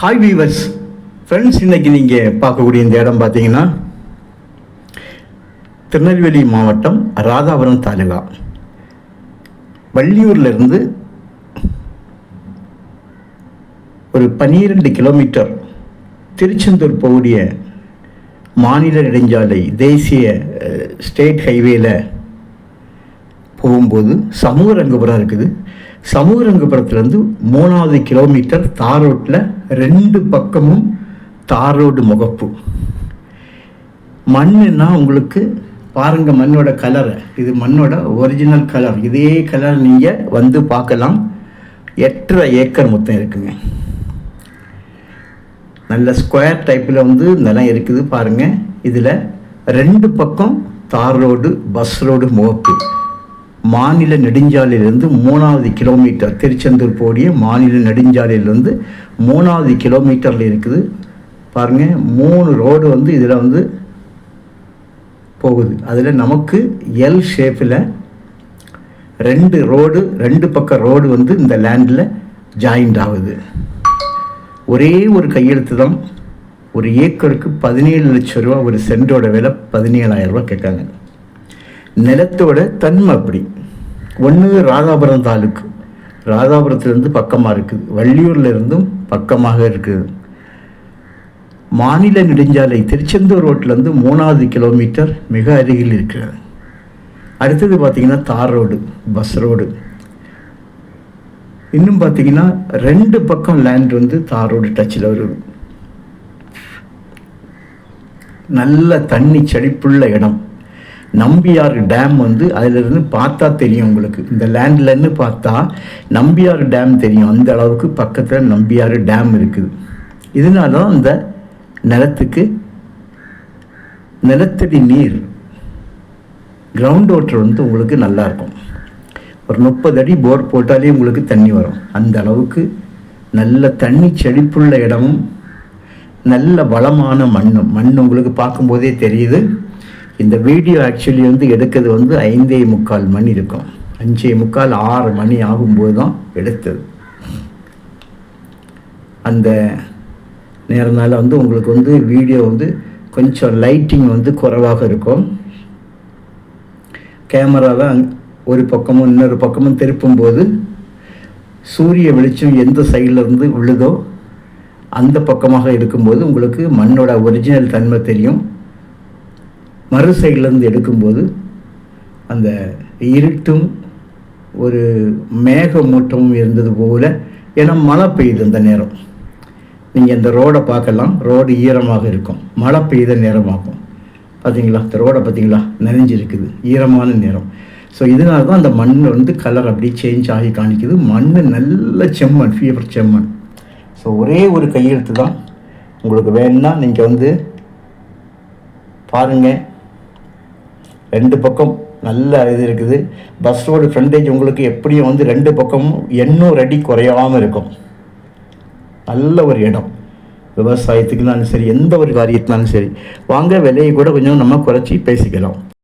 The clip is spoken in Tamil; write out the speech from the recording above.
ஹாய் வீவர்ஸ் ஃப்ரெண்ட்ஸ் இன்னைக்கு நீங்கள் பார்க்கக்கூடிய இந்த இடம் பார்த்தீங்கன்னா திருநெல்வேலி மாவட்டம் ராதாபுரம் தாலுகா. வள்ளியூர்ல இருந்து ஒரு பன்னிரெண்டு கிலோமீட்டர் திருச்செந்தூர் போகக்கூடிய மாநில நெடுஞ்சாலை தேசிய ஸ்டேட் ஹைவேயில் போகும்போது சமூக ரங்கபுரம் இருக்குது. சமூகரங்கபுரத்துலேருந்து மூணாவது கிலோமீட்டர் தார் ரோட்டில் ரெண்டு பக்கமும் தார் ரோடு முகப்பு. மண்ணுன்னா உங்களுக்கு பாருங்கள் மண்ணோட கலரை இது மண்ணோட ஒரிஜினல் கலர் இதே கலர் நீங்கள் வந்து பார்க்கலாம். எட்டரை ஏக்கர் மொத்தம் இருக்குங்க. நல்ல ஸ்கொயர் டைப்பில் வந்து நிலம் இருக்குது பாருங்க. இதில் ரெண்டு பக்கம் தார் ரோடு பஸ் ரோடு முகப்பு. மாநில நெடுஞ்சாலையிலேருந்து மூணாவது கிலோமீட்டர் திருச்செந்தூர் போடிய மாநில நெடுஞ்சாலையிலிருந்து மூணாவது கிலோமீட்டரில் இருக்குது. பாருங்கள் மூணு ரோடு வந்து இதில் வந்து போகுது. அதில் நமக்கு எல் ஷேப்பில் ரெண்டு ரோடு ரெண்டு பக்கம் ரோடு வந்து இந்த லேண்டில் ஜாயிண்ட் ஆகுது. ஒரே ஒரு கையெழுத்து தான். ஒரு ஏக்கருக்கு பதினேழு லட்சம் ரூபா ஒரு சென்டோட விலை பதினேழாயிரம் ரூபா கேட்காங்க. நிலத்தோட தன்மை அப்படி. ஒன்று ராதாபுரம் தாலுக்கு. ராதாபுரத்துலேருந்து பக்கமாக இருக்குது. வள்ளியூரில் இருந்தும் பக்கமாக இருக்குது. மாநில நெடுஞ்சாலை திருச்செந்தூர் ரோட்லேருந்து மூணாவது கிலோமீட்டர் மிக அருகில் இருக்கிறது. அடுத்தது பார்த்திங்கன்னா தார் ரோடு பஸ் ரோடு. இன்னும் பார்த்தீங்கன்னா ரெண்டு பக்கம் லேண்ட் வந்து தார் ரோடு டச்சில் வருது. நல்ல தண்ணி செழிப்புள்ள இடம். நம்பியார் டேம் வந்து அதிலிருந்து பார்த்தா தெரியும் உங்களுக்கு. இந்த லேண்ட்லேருந்து பார்த்தா நம்பியார் டேம் தெரியும். அந்த அளவுக்கு பக்கத்தில் நம்பியார் டேம் இருக்குது. இதனால தான் அந்த நிலத்துக்கு நிலத்தடி நீர் கிரவுண்ட் வாட்டர் வந்து உங்களுக்கு நல்லா இருக்கும். ஒரு முப்பது அடி போர் போட்டாலே உங்களுக்கு தண்ணி வரும். அந்த அளவுக்கு நல்ல தண்ணி செழிப்புள்ள இடமும் நல்ல வளமான மண்ணும். மண் உங்களுக்கு பார்க்கும்போதே தெரியுது. இந்த வீடியோ ஆக்சுவலி வந்து எடுக்கிறது வந்து ஐந்தே முக்கால் மணி இருக்கும். அஞ்சே முக்கால் ஆறு மணி ஆகும்போது தான் எடுத்தது. அந்த நேரனால வந்து உங்களுக்கு வந்து வீடியோ வந்து கொஞ்சம் லைட்டிங் வந்து குறைவாக இருக்கும். கேமராவை ஒரு பக்கமும் இன்னொரு பக்கமும் திருப்பும்போது சூரிய வெளிச்சம் எந்த சைடில் இருந்து விழுதோ அந்த பக்கமாக இருக்கும்போது உங்களுக்கு மண்ணோட ஒரிஜினல் தன்மை தெரியும். மறு சைட்லேருந்து எடுக்கும்போது அந்த இருட்டும் ஒரு மேகமூட்டமும் இருந்தது போல ஏன்னா மழை பெய்யுது அந்த நேரம். நீங்கள் இந்த ரோடை பார்க்கலாம். ரோடு ஈரமாக இருக்கும். மழை பெய்த நேரமாகும். பார்த்தீங்களா இந்த ரோடை பார்த்தீங்களா நனைஞ்சிருக்குது. ஈரமான நேரம். ஸோ இதனால தான் அந்த மண் வந்து கலர் அப்படியே சேஞ்ச் ஆகி காணிக்குது. மண் நல்ல செம்மண் ஃபீவர் செம்மண். ஸோ ஒரே ஒரு கையெழுத்து தான். உங்களுக்கு வேணும்னா நீங்கள் வந்து பாருங்கள் ரெண்டு பக்கம் நல்ல இது இருக்குது. பஸ் ரோடு ஃப்ரண்டேஜ் உங்களுக்கு எப்படியும் வந்து ரெண்டு பக்கமும் எண்ணூறு அடி குறையாமல் இருக்கும். நல்ல ஒரு இடம். விவசாயத்துக்குனாலும் சரி எந்த ஒரு காரியத்தினாலும் சரி. வாங்க விலையை கூட கொஞ்சம் நம்ம குறைச்சி பேசிக்கலாம்.